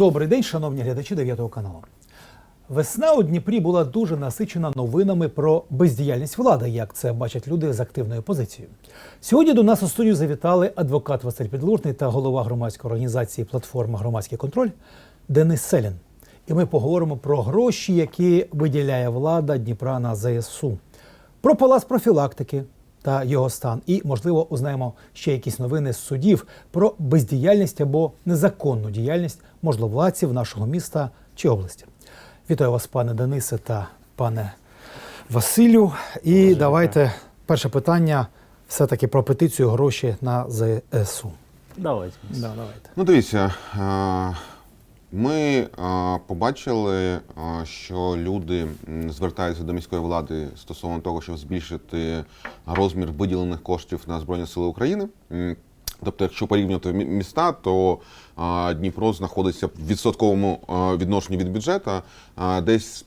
Добрий день, шановні глядачі 9 каналу. Весна у Дніпрі була дуже насичена новинами про бездіяльність влади, як це бачать люди з активною позицією. Сьогодні до нас у студію завітали адвокат Василь Підлужний та голова громадської організації Платформа Громадський контроль Денис Селін. І ми поговоримо про гроші, які виділяє влада Дніпра на ЗСУ, про палац профілактики та його стан. І, можливо, узнаємо ще якісь новини з судів про бездіяльність або незаконну діяльність можновладців нашого міста чи області. Вітаю вас, пане Денисе та пане Василю. І давайте перше питання все-таки про петицію гроші на ЗСУ. Давайте. Да, давайте. Ну, дивіться, е, ми побачили, що люди звертаються до міської влади стосовно того, щоб збільшити розмір виділених коштів на Збройні Сили України. Тобто, якщо порівнювати міста, то Дніпро знаходиться в відсотковому відношенні від бюджету десь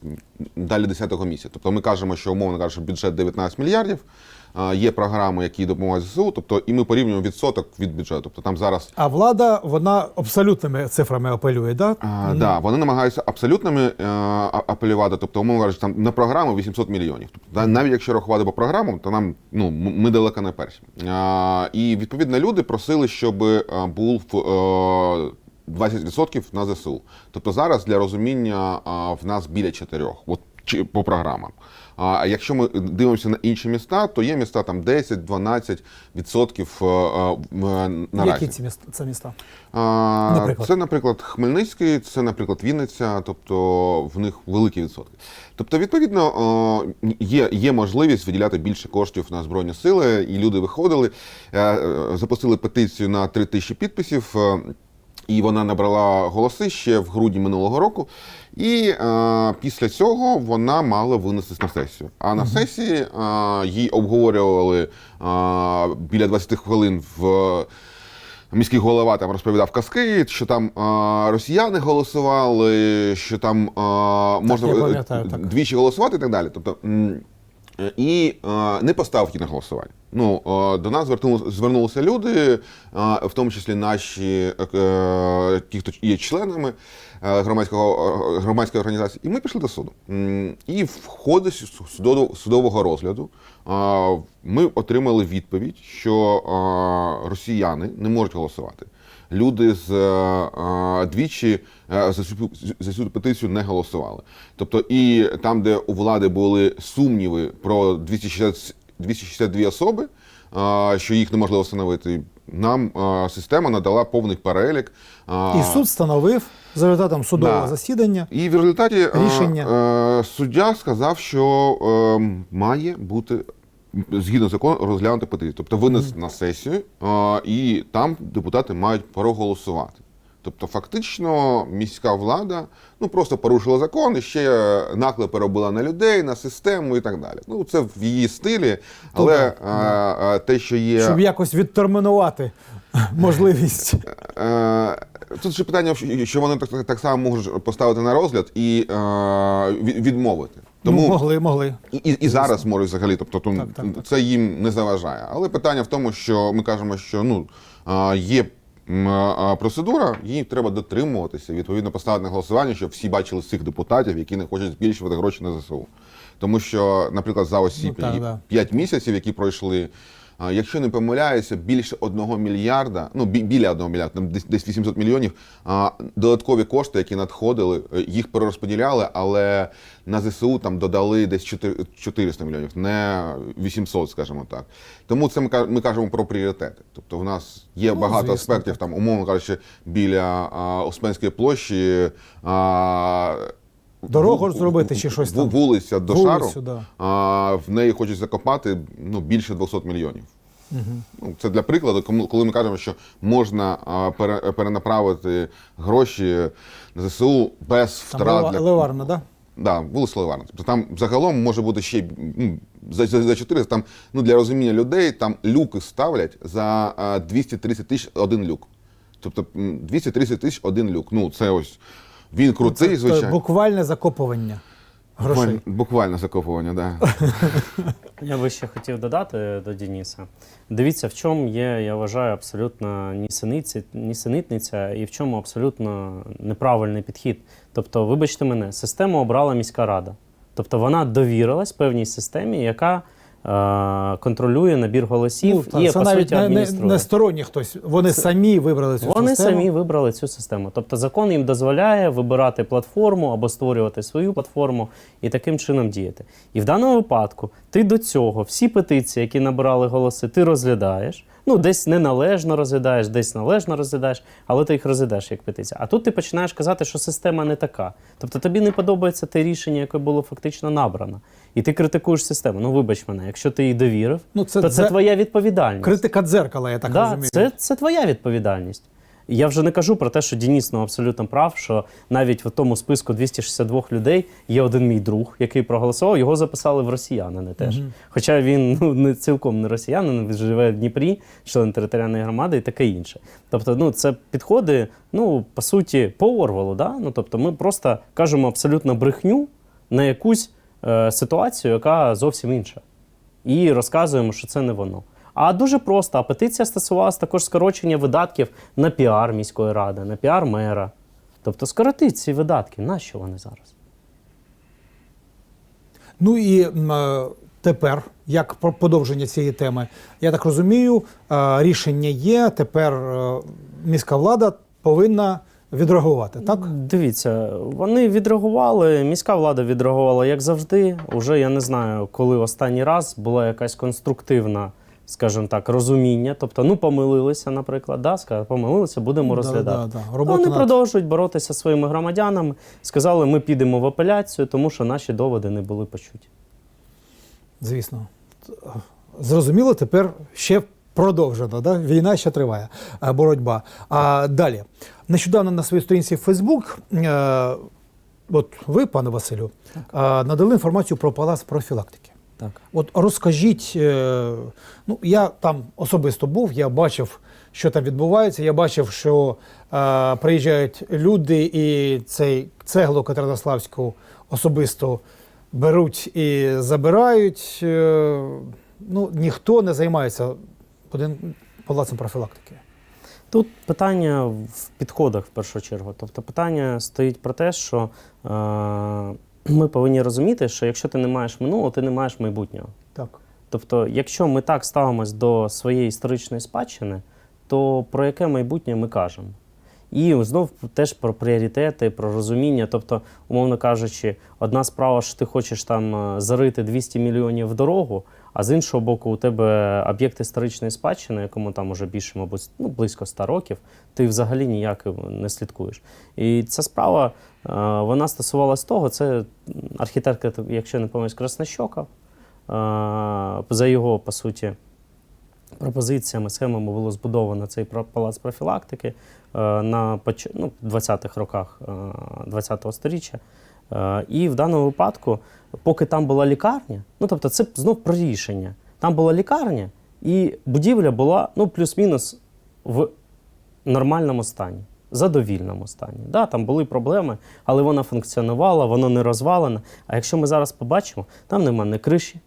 далі 10-го місяця. Тобто ми кажемо, що умовно кажучи, бюджет 19 мільярдів. Е, Є програми, які допомагають ЗСУ, тобто і ми порівнюємо відсоток від бюджету. Тобто там зараз А влада вона абсолютними цифрами апелює, да? а, да, вони намагаються абсолютними е, а- апелювати, тобто, умовно кажучи, там на програму 800 мільйонів. Тобто, навіть якщо рахувати по програмам, то нам ну ми далеко не перші. А, і відповідно люди просили, щоб е, був е, 20% на ЗСУ. Тобто зараз для розуміння в нас біля 4, от по програмам. А якщо ми дивимося на інші міста, то є міста там 10-12% відсотків е, е, наразі. Які ці міста? Це міста? А, Наприклад? Це, наприклад, Хмельницький, це, наприклад, Вінниця, тобто в них великі відсотки. Тобто, відповідно, є, є можливість виділяти більше коштів на Збройні сили, і люди виходили, е, е, запустили петицію на 3 тисячі підписів. Е, І вона набрала голоси ще в грудні минулого року. І е, після цього вона мала винестись на сесію. А на сесії е, її обговорювали е, біля 20 хвилин в міський голова там розповідав казки, що там е, росіяни голосували, що там е, можна е, пам'ятаю, так. двічі голосувати і так далі. Тобто. І е, не поставив її на голосування. Ну е, до нас звернулися люди, е, в тому числі наші ті, хто є членами громадського громадської організації, і ми пішли до суду. І в ході судового, розгляду ми отримали відповідь, що росіяни не можуть голосувати. Люди з е, е, двічі е, за цю за цю петицію не голосували. Тобто, і там, де у влади були сумніви про 260, 262 особи, що їх неможливо встановити, нам система надала повний перелік. І суд встановив за результатом судового Да. засідання. і в результаті Рішення. суддя сказав, що е, має бути згідно закону розглянути петицію. Тобто винес на сесію, е, і там депутати мають проголосувати. Тобто, фактично, міська влада ну просто порушила закон і ще наклеп переробила на людей, на систему і так далі. Ну це в її стилі, але Ну, е, е, те, що є Щоб якось відтермінувати можливість. Е, Тут ще питання, що вони так, так само можуть поставити на розгляд і е, відмовити. Тому Ну, могли, могли. і, і, і зараз можуть взагалі, тобто то, Так, так, так. це їм не заважає. Але питання в тому, що ми кажемо, що ну е, є е, процедура, її треба дотримуватися. Відповідно, поставити на голосування, щоб всі бачили цих депутатів, які не хочуть збільшувати гроші на ЗСУ. Тому що, наприклад, за ці Ну, так, да. місяців, які пройшли. Якщо не помиляюся, більше одного мільярда, ну біля одного мільярда, там десь десь 800 мільйонів. Додаткові кошти, які надходили, е, їх перерозподіляли, але на ЗСУ там додали десь 400 мільйонів, не 800, скажімо так. Тому це ми кажемо про пріоритети. Тобто, в нас є Ну, багато звісно, аспектів, так. там, умовно кажучи, біля Успенської площі. Дорогу зробити чи щось там? Вулиця до Вулицю, шару. да. А, в неї хочуть закопати ну, більше 200 мільйонів. Ну, це для прикладу, кому- коли ми кажемо, що можна а, пере- перенаправити гроші на ЗСУ без Там втрат Лева- для Леварна, да? Да, вулиця Леварна. Тобто там загалом може бути ще ну, за, за, за 400, там, ну, для розуміння людей, там люки ставлять за а, 230 тисяч один люк. Тобто м, 230 тисяч один люк. Ну, це ось він крутий, Це звичайно. буквальне закопування. грошей. Буквально, буквально закопування, да. Я би ще хотів додати до Дениса. Дивіться, в чому є, я вважаю, абсолютно нісенітниця і в чому абсолютно неправильний підхід. Тобто, вибачте мене, систему обрала міська рада. Тобто вона довірилась певній системі, яка контролює набір голосів Ну, так, і це по навіть суті не, не, не сторонній хтось. Вони самі вибрали цю Вони систему. самі вибрали цю систему. Тобто закон їм дозволяє вибирати платформу або створювати свою платформу і таким чином діяти. І в даному випадку ти до цього всі петиції, які набирали голоси, ти розглядаєш. Ну, десь неналежно розглядаєш, десь належно розглядаєш, але ти їх розглядаєш як петиція. А тут ти починаєш казати, що система не така. Тобто тобі не подобається те рішення, яке було фактично набрано. І ти критикуєш систему. Ну, вибач мене, якщо ти їй довірив, Ну, це то це дзе- твоя відповідальність. Критика дзеркала, я так да, розумію. Це, це твоя відповідальність. Я вже не кажу про те, що Дініс ну, абсолютно прав, що навіть в тому списку 262 людей є один мій друг, який проголосував, його записали в росіянини теж. Хоча він ну, не цілком не росіянин, він живе в Дніпрі, член територіальної громади і таке інше. Тобто, ну, це підходи, ну, по суті, по Орвелу. Да? Ну, тобто, ми просто кажемо абсолютно брехню на якусь ситуацію, яка зовсім інша і розказуємо, що це не воно. А дуже просто. А петиція стосувалася також скорочення видатків на піар міської ради, на піар мера. Тобто скоротить ці видатки. Нащо вони зараз? Ну і е, тепер, як подовження цієї теми, я так розумію, е, рішення є. Тепер е, міська влада повинна відреагувати, так? Дивіться, вони відреагували, міська влада відреагувала як завжди. Уже я не знаю, коли останній раз була якась конструктивна, скажімо так, розуміння. Тобто, ну помилилися, наприклад, да, сказали, помилилися, будемо розглядати. Да, да, да. Ну, Вони над- продовжують боротися зі своїми громадянами. Сказали, ми підемо в апеляцію, тому що наші доводи не були почуті. Звісно. Зрозуміло, тепер ще продовжено. Да? Війна ще триває, е, боротьба. А далі. Нещодавно на своїй сторінці в е, от ви, пане Василю, е, надали інформацію про палац профілактики. Так. От розкажіть, е, ну я там особисто був, я бачив, що там відбувається. Я бачив, що е, приїжджають люди і цей цеглу Катеринославську особисто беруть і забирають. Е, ну, ніхто не займається будин- палацем профілактики. Тут питання в підходах в першу чергу. Тобто питання стоїть про те, що е, ми повинні розуміти, що якщо ти не маєш минулого, ти не маєш майбутнього. Так. Тобто, якщо ми так ставимось до своєї історичної спадщини, то про яке майбутнє ми кажемо? І знов теж про пріоритети, про розуміння. Тобто, умовно кажучи, одна справа, що ти хочеш там е, зарити 200 мільйонів в дорогу, а з іншого боку, у тебе об'єкт історичної спадщини, якому там уже більше, мабуть, ну, близько 100 років, ти взагалі ніяк не слідкуєш. І ця справа е, вона стосувалась того, це архітектор, якщо не помиляюсь, Краснощока, е, за його, по суті, пропозиціями, схемами було збудовано цей палац профілактики е, на ну, 20-х роках е, 20-го сторіччя. Е, І в даному випадку, поки там була лікарня, ну тобто це знов про рішення. Там була лікарня, і будівля була ну, плюс-мінус в нормальному стані, задовільному стані. Да, там були проблеми, але вона функціонувала, воно не розвалена. А якщо ми зараз побачимо, там нема ні криші,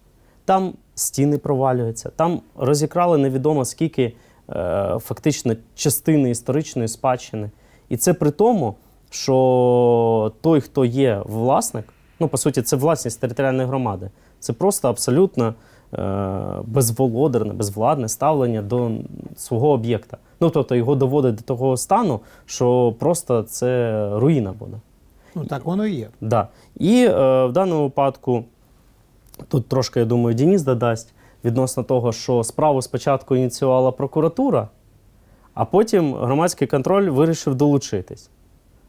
там стіни провалюються, там розікрали невідомо скільки е, фактично частини історичної спадщини. І це при тому, що той, хто є власник, ну по суті, це власність територіальної громади. Це просто абсолютно е, безволодарне, безвладне ставлення до свого об'єкта. Ну тобто його доводить до того стану, що просто це руїна буде. Ну так воно і є. Да. І е, в даному випадку тут трошки, я думаю, Дініс додасть відносно того, що справу спочатку ініціювала прокуратура, а потім громадський контроль вирішив долучитись.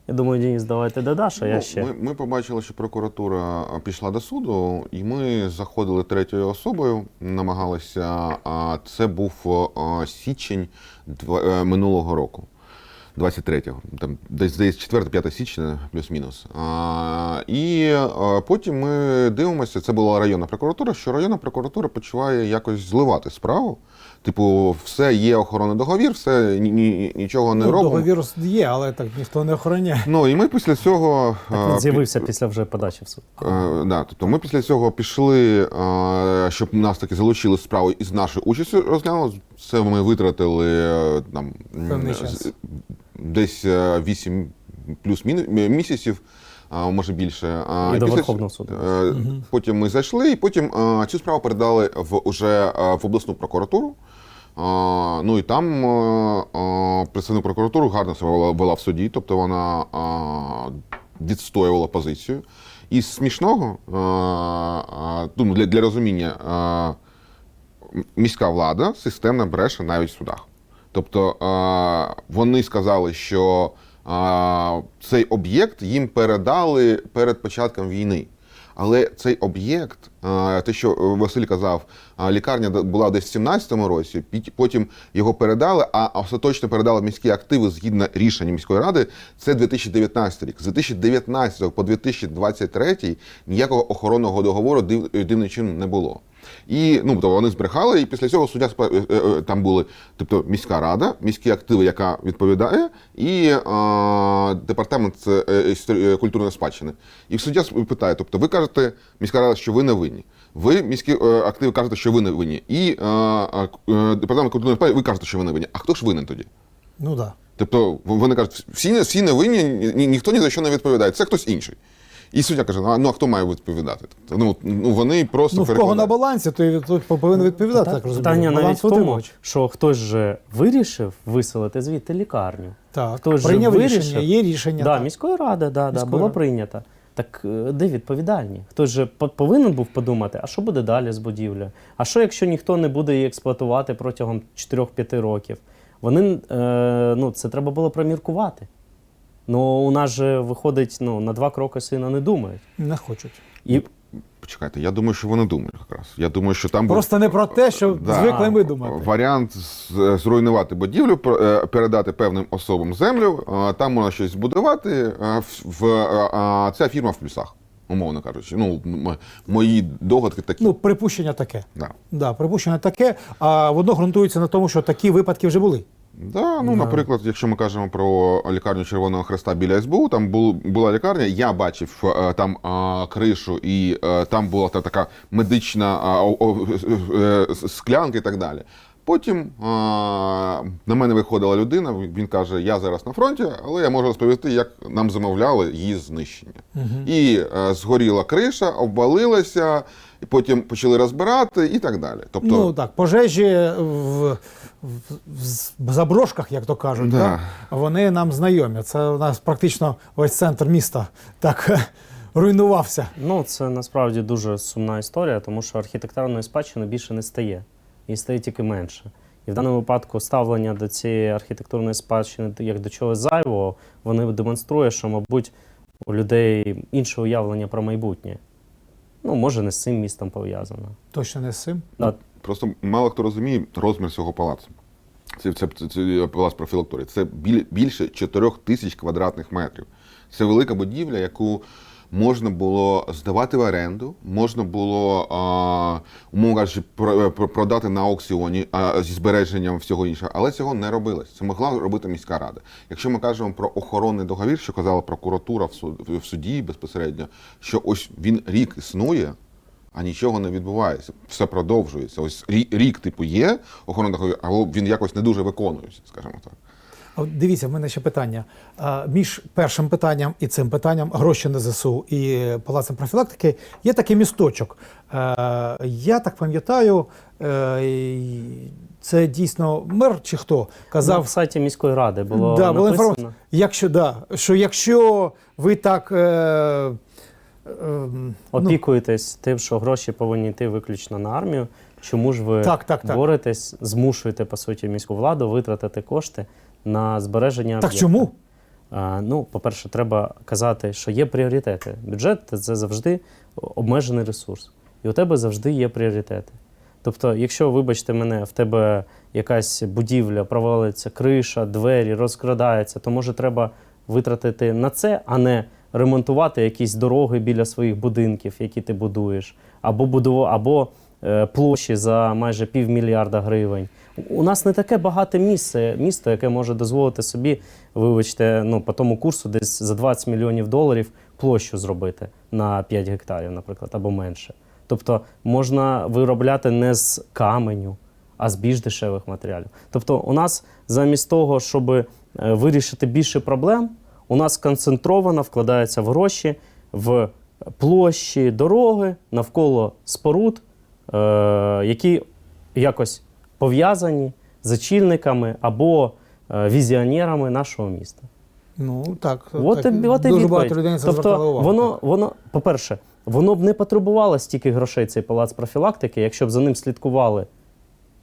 Я думаю, Дініс, давайте додаш, а я Ну, ще. Ми, ми побачили, що прокуратура пішла до суду, і ми заходили третьою особою, намагалися. А це був а, січень два- е, минулого року. 23-го, там десь десь 4-5 січня, плюс-мінус. А, і а, потім ми дивимося, це була районна прокуратура, що районна прокуратура почуває якось зливати справу, типу, все є охоронний договір, все ні, ні, нічого не ну, робимо. договір є, але так ніхто не охороняє. Ну і ми після цього Так е, він з'явився після вже подачі в суд. Е, да, тобто ми після цього пішли, е, щоб нас таки залучили справу із нашою участю розглянули. Це ми витратили е, там Певний час. десь е, 8 плюс міну- місяців, а може більше. А, І до Верховного суду. е, Потім ми зайшли, і потім е, цю справу передали в уже е, в обласну прокуратуру. А, ну і там е, е, представник прокуратури гарно себе вела- вела в суді, тобто вона відстоювала позицію. І смішного, ну, для, для розуміння, міська влада системно бреше навіть в судах. Тобто вони сказали, що е, цей об'єкт їм передали перед початком війни. Але цей об'єкт, те, що Василь казав, е, лікарня була десь в 17-му році, потім його передали, а остаточно передали міські активи згідно рішення міської ради. Це 2019 рік. З 2019 по 2023 ніякого охоронного договору див, дивним чином не було. І ну, тобто вони збрехали, і після цього суддя е, е, там були тобто міська рада, міські активи, яка відповідає, і е, департамент е, е, культурної спадщини. І суддя питає: тобто, ви кажете, міська рада, що ви не винні. Ви міські е, активи кажете, що ви не винні. І е, е, департамент культурної спадщини, ви кажете, що ви не винні. А хто ж винен тоді? Ну так. Да. Тобто вони кажуть, всі, не- всі не винні, ні, ніхто ні за що не відповідає. Це хтось інший. І суддя каже: ну а ну, а хто має відповідати? Тобто, ну, ну вони просто Ну, в кого на балансі, то тут повинен відповідати, так розумію. Питання навіть в тому, що хтось же вирішив виселити звідти лікарню. Так, Хтось же прийняв вирішив. рішення, є рішення. Да, так. міської ради, да, да, Міської було ради. прийнято. Так е, де відповідальні? Хтось же повинен був подумати, а що буде далі з будівлею? А що, якщо ніхто не буде її експлуатувати протягом 4-5 років? Вони, е, ну, це треба було проміркувати. Ну, у нас же виходить, ну, на два кроки сина не думають. Не хочуть. І Почекайте, я думаю, що вони думають якраз. Я думаю, що там був- Просто не про те, що Да. звикли ми думати. Варіант зруйнувати будівлю, е, передати певним особам землю, е, там можна щось збудувати. е, в- е, Ця фірма в плюсах, умовно кажучи. Ну, мої догадки такі. Ну, припущення таке. да. Да, припущення таке, а воно ґрунтується на тому, що такі випадки вже були. Да, ну, наприклад, якщо ми кажемо про лікарню Червоного Хреста біля СБУ, там бул, була лікарня, я бачив е, там е, кришу, і е, там була та така медична е, о- о- е, е, склянка і так далі. Потім е, на мене виходила людина, він каже: Я зараз на фронті, але я можу розповісти, як нам замовляли її знищення. І е, згоріла криша, обвалилася, і потім почали розбирати і так далі. Тобто, Ну так, пожежі в, в, в заброшках, як то кажуть, Да. так, вони нам знайомі. Це у нас практично весь центр міста так руйнувався. Ну, це насправді дуже сумна історія, тому що архітектурної спадщини більше не стає, і стає тільки менше. І в даному випадку ставлення до цієї архітектурної спадщини як до чогось зайвого, вони демонструє, що, мабуть, у людей інше уявлення про майбутнє. Ну, може, не з цим містом пов'язано. Точно не з цим. Да. Просто мало хто розуміє розмір цього палацу. Це, це, це, це палац профілакторії. Це біль, більше 4 тисяч квадратних метрів. Це велика будівля, яку можна було здавати в оренду, можна було, а, умовно кажучи, про- про- продати на аукціоні зі збереженням всього іншого, але цього не робилось. Це могла робити міська рада. Якщо ми кажемо про охоронний договір, що казала прокуратура в суд- в суді безпосередньо, що ось він рік існує, а нічого не відбувається, все продовжується. Ось рік, типу є охоронний договір, але він якось не дуже виконується, скажімо так. А Дивіться, в мене ще питання. Між першим питанням і цим питанням гроші на ЗСУ і палацем профілактики є такий місточок. Е, Я так пам'ятаю, е, це дійсно мер чи хто казав, сайті міської ради було да, написано. інформація, якщо, да, що якщо ви так. Е, ну, Опікуєтесь тим, що гроші повинні йти виключно на армію. Чому ж ви Так, так, так. боретесь, змушуєте по суті міську владу витратити кошти на збереження так об'єкта? чому? А, ну, по-перше, треба казати, що є пріоритети. Бюджет це завжди обмежений ресурс, і у тебе завжди є пріоритети. Тобто, якщо, вибачте мене, в тебе якась будівля провалиться, криша, двері, розкрадається, то може треба витратити на це, а не ремонтувати якісь дороги біля своїх будинків, які ти будуєш, або будува, або е, площі за майже півмільярда гривень. У нас не таке багате місце, місто, яке може дозволити собі, вибачте, ну, по тому курсу десь за 20 мільйонів доларів площу зробити на 5 гектарів, наприклад, або менше. Тобто можна виробляти не з каменю, а з більш дешевих матеріалів. Тобто, у нас замість того, щоб е, вирішити більше проблем, у нас концентровано вкладається в гроші в площі дороги навколо споруд, е, які якось пов'язані з очільниками або е, візіонерами нашого міста. Ну так, От, так і, от дуже відповідь. багато людей це тобто, увагу. Воно, воно, по-перше, воно б не потребувало стільки грошей цей палац профілактики, якщо б за ним слідкували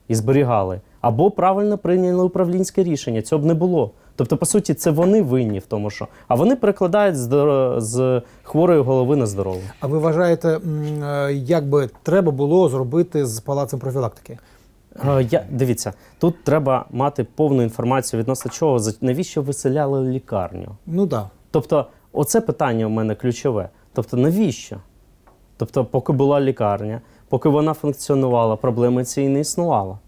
і зберігали, або правильно прийняли управлінське рішення. Цього б не було. Тобто, по суті, це вони винні в тому, що. А вони перекладають з, з хворої голови на здорову. А ви вважаєте, е, як би треба було зробити з палацем профілактики? Е, Я, дивіться, тут треба мати повну інформацію відносно чого, навіщо виселяли лікарню. Ну так. Тобто, оце питання у мене ключове. Тобто, навіщо? Тобто, поки була лікарня, поки вона функціонувала, проблеми цієї не існувало.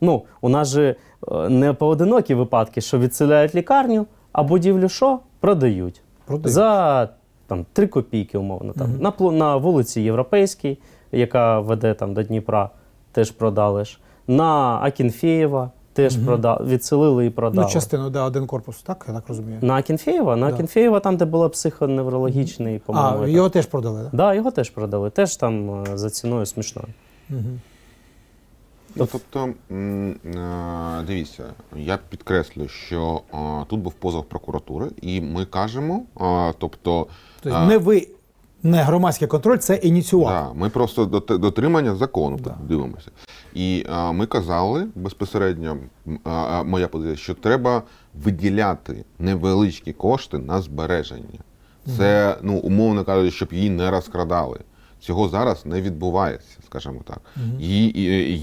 Ну, у нас же е, не поодинокі випадки, що відселяють лікарню, а будівлю що? Продають. Продають. За там, 3 копійки, умовно. Там. На, пло- на вулиці Європейській, яка веде там, до Дніпра, теж продали ж. На Акінфєєва теж продали, відселили і продали. Ну, частину, да, один корпус, так, я так розумію. На Акінфєєва? На Да. Акінфєєва, там, де була психоневрологічний, по-моєму. а, його теж продали, так? Да, його теж продали. Теж там е, за ціною смішною. Ну, тобто, е, дивіться, я підкреслю, що е, тут був позов прокуратури, і ми кажемо, тобто, Тобто не ви, не громадський контроль, це ініціював. Да, ми просто дотримання закону Да. дивимося. І а, ми казали безпосередньо, а, а, моя позиція, що треба виділяти невеличкі кошти на збереження. Це, ну, умовно кажучи, щоб її не розкрадали. Цього зараз не відбувається, скажімо так. Її,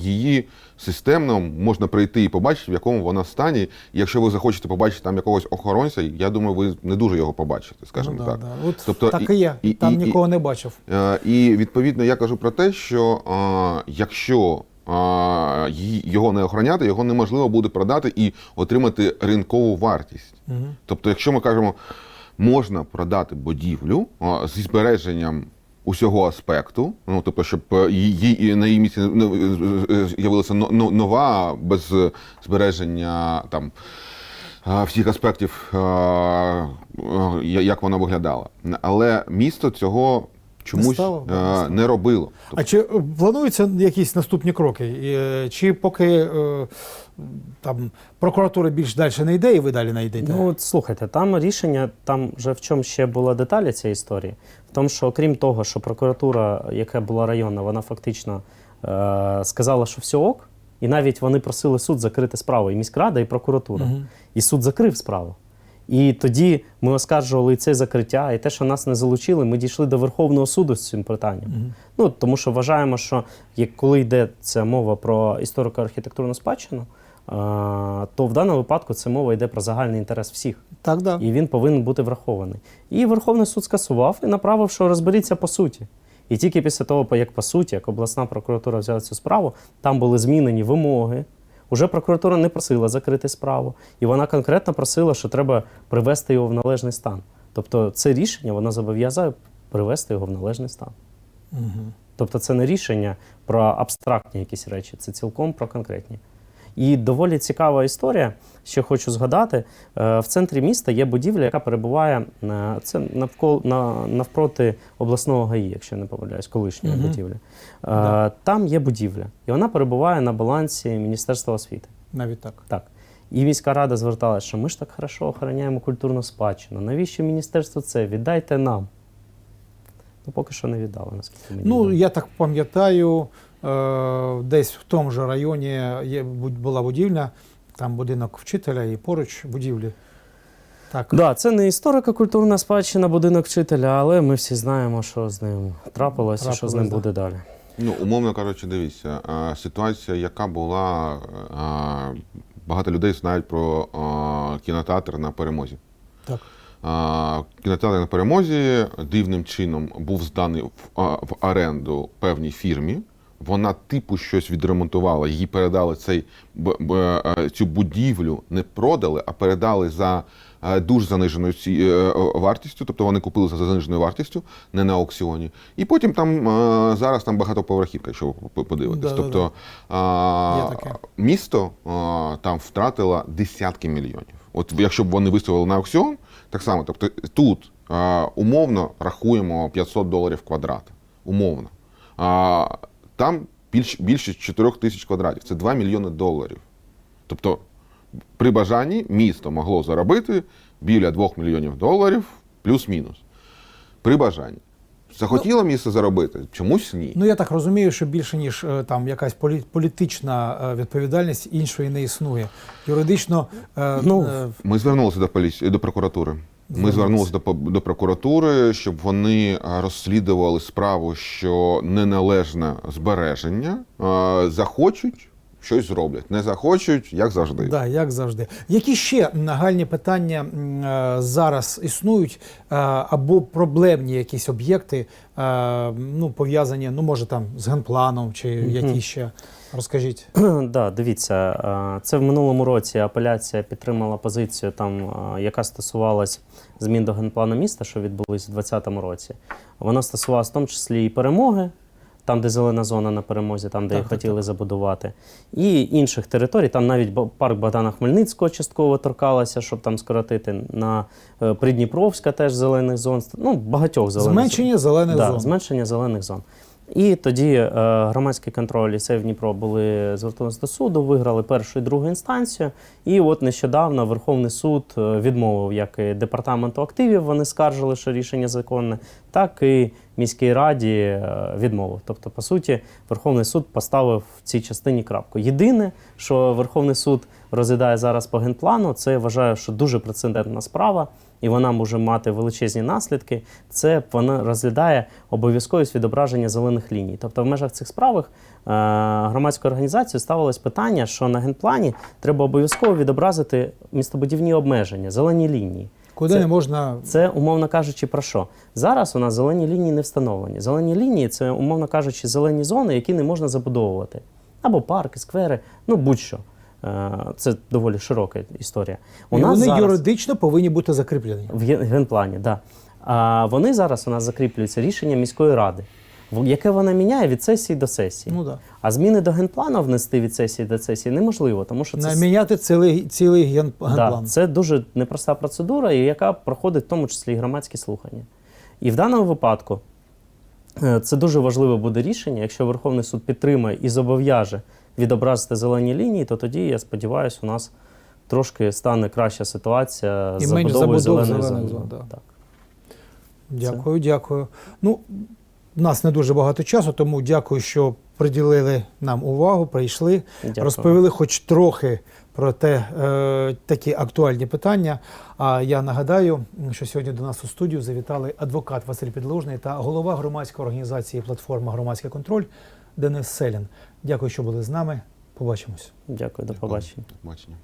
її системно можна прийти і побачити, в якому вона стані. І якщо ви захочете побачити там якогось охоронця, я думаю, ви не дуже його побачите, скажімо Ну, да, так. да. От Тобто так і- і є. і- Там і- нікого не бачив. Е, І відповідно я кажу про те, що е, якщо його не охороняти, його неможливо буде продати і отримати ринкову вартість. Тобто, якщо ми кажемо, можна продати будівлю е, зі збереженням усього аспекту, ну тобто, щоб е, її на її місці не- е, з'явилася но- но- нова без збереження там. е, Всіх аспектів, е, е, як вона виглядала. Але місто цього чомусь стало, е, не стало. не робило. А чи плануються якісь наступні кроки? Е, Чи поки е, там прокуратура більш далі не йде, і ви далі не йдете? Ну, от слухайте, там рішення, там вже в чому ще була деталі цієї історії. В тому, що окрім того, що прокуратура, яка була районна, вона фактично е- сказала, що все ок, і навіть вони просили суд закрити справу, і міськрада, і прокуратура. І суд закрив справу. І тоді ми оскаржували і це закриття, і те, що нас не залучили, ми дійшли до Верховного суду з цим питанням. Ну, тому що вважаємо, що як коли йде ця мова про історико-архітектурну спадщину, то в даному випадку це мова йде про загальний інтерес всіх, Так, да. і він повинен бути врахований. І Верховний суд скасував і направив, що розберіться по суті. І тільки після того, як по суті, як обласна прокуратура взяла цю справу, там були змінені вимоги. Уже прокуратура не просила закрити справу, і вона конкретно просила, що треба привести його в належний стан. Тобто це рішення воно зобов'язує привести його в належний стан. Тобто це не рішення про абстрактні якісь речі, це цілком про конкретні. І доволі цікава історія, що хочу згадати. Е, В центрі міста є будівля, яка перебуває е, це навколо на, навпроти обласного ГАІ, якщо я не помиляюсь, колишньої Мгм. будівлі. Е, Да. Там є будівля, і вона перебуває на балансі Міністерства освіти. Навіть так. Так. І міська рада зверталася, що ми ж так хорошо охороняємо культурну спадщину. Навіщо міністерство це? Віддайте нам. Ну, поки що не віддали, наскільки мені Ну, відомо. я так пам'ятаю, е, десь в тому ж районі є, була будівля, там будинок вчителя і поруч будівлі. Так. Да, це не історико-культурна спадщина, будинок вчителя, але ми всі знаємо, що з ним трапилось і що з ним да. буде далі. Ну, умовно кажучи, дивіться, а, ситуація, яка була, а, багато людей знають про а, кінотеатр на перемозі. Так. Кінотеатр на перемозі дивним чином був зданий в, в оренду певній фірмі. вона типу щось відремонтувала, їй передали цей, е, цю будівлю, не продали, а передали за е, дуже заниженою е, вартістю, тобто вони купили за заниженою вартістю, не на аукціоні. І потім там зараз там багатоповерхівка, якщо ви подивитесь. Да-да-да. Тобто а, Є таке. місто там втратило десятки мільйонів. От якщо б вони виставили на аукціон, так само, тобто тут умовно рахуємо 500 доларів квадрат. Умовно. А, там більш, більше 4 тисяч квадратів. Це 2 мільйони доларів. Тобто, при бажанні місто могло заробити біля 2 мільйонів доларів плюс-мінус. При бажанні. Захотіло місто заробити? Чомусь ні. Ну я так розумію, що більше ніж е, там якась полі- політична е, відповідальність іншої не існує. Юридично е, Ну, е, Ми звернулися до поліції до прокуратури. Ми Звернулися. до, по- до прокуратури, щоб вони розслідували справу, що неналежне збереження захочуть, щось зроблять. Не захочуть, як завжди. Да, як завжди. Які ще нагальні питання е, зараз існують, е, або проблемні якісь об'єкти, е, ну, пов'язані, ну, може, там з генпланом, чи які ще. Розкажіть. Да, дивіться, е, це в минулому році апеляція підтримала позицію, там, е, яка стосувалась змін до генплану міста, що відбулись у 2020 році. Вона стосувалася в тому числі і перемоги, там, де зелена зона на перемозі, там, де Так, їх так, хотіли забудувати, і інших територій. Там навіть парк Богдана Хмельницького частково торкалася, щоб там скоротити на е, Придніпровська теж зелених зон. Ну, багатьох зелених зон. Зменшення зелених Да, зон. зменшення зелених зон. І тоді е, громадський контроль і СЕВ Дніпро були звернулися до суду, виграли першу і другу інстанцію. І от нещодавно Верховний суд е, відмовив як і департаменту активів, вони скаржили, що рішення законне, так і міській раді е, відмовив. Тобто, по суті, Верховний суд поставив в цій частині крапку. Єдине, що Верховний суд розглядає зараз по генплану, це я вважаю, що дуже прецедентна справа, і вона може мати величезні наслідки. Це вона розглядає обов'язковість відображення зелених ліній. Тобто, в межах цих справах е, громадською організацією ставилось питання, що на генплані треба обов'язково відобразити містобудівні обмеження, зелені лінії. Куди Це- не можна. Це, умовно кажучи, про що? Зараз у нас зелені лінії не встановлені. Зелені лінії це, умовно кажучи, зелені зони, які не можна забудовувати. Або парки, сквери, ну будь-що. Е, Це доволі широка історія. У І нас вони зараз юридично повинні бути закріплені. в ген- генплані, да. А вони зараз у нас закріплюються рішенням міської ради, в- яке вона міняє від сесії до сесії. Ну да. А зміни до генплану внести від сесії до сесії неможливо, тому що це Не міняти цілий, цілий ген, Да, генплан. це дуже непроста процедура, і яка проходить в тому числі і громадські слухання. І в даному випадку е, це дуже важливе буде рішення. Якщо Верховний суд підтримає і зобов'яже відобразити зелені лінії, то тоді, я сподіваюся, у нас трошки стане краща ситуація І з забудовою забудов зелених зон. зон, да. Так. Дякую, дякую. Ну, у нас не дуже багато часу, тому дякую, що приділили нам увагу, прийшли, Дякую. розповіли хоч трохи про те, е, такі актуальні питання. А я нагадаю, що сьогодні до нас у студію завітали адвокат Василь Підлужний та голова громадської організації платформа Громадський контроль Денис Селін. Дякую, що були з нами. Побачимось. Дякую, до побачення. До побачення.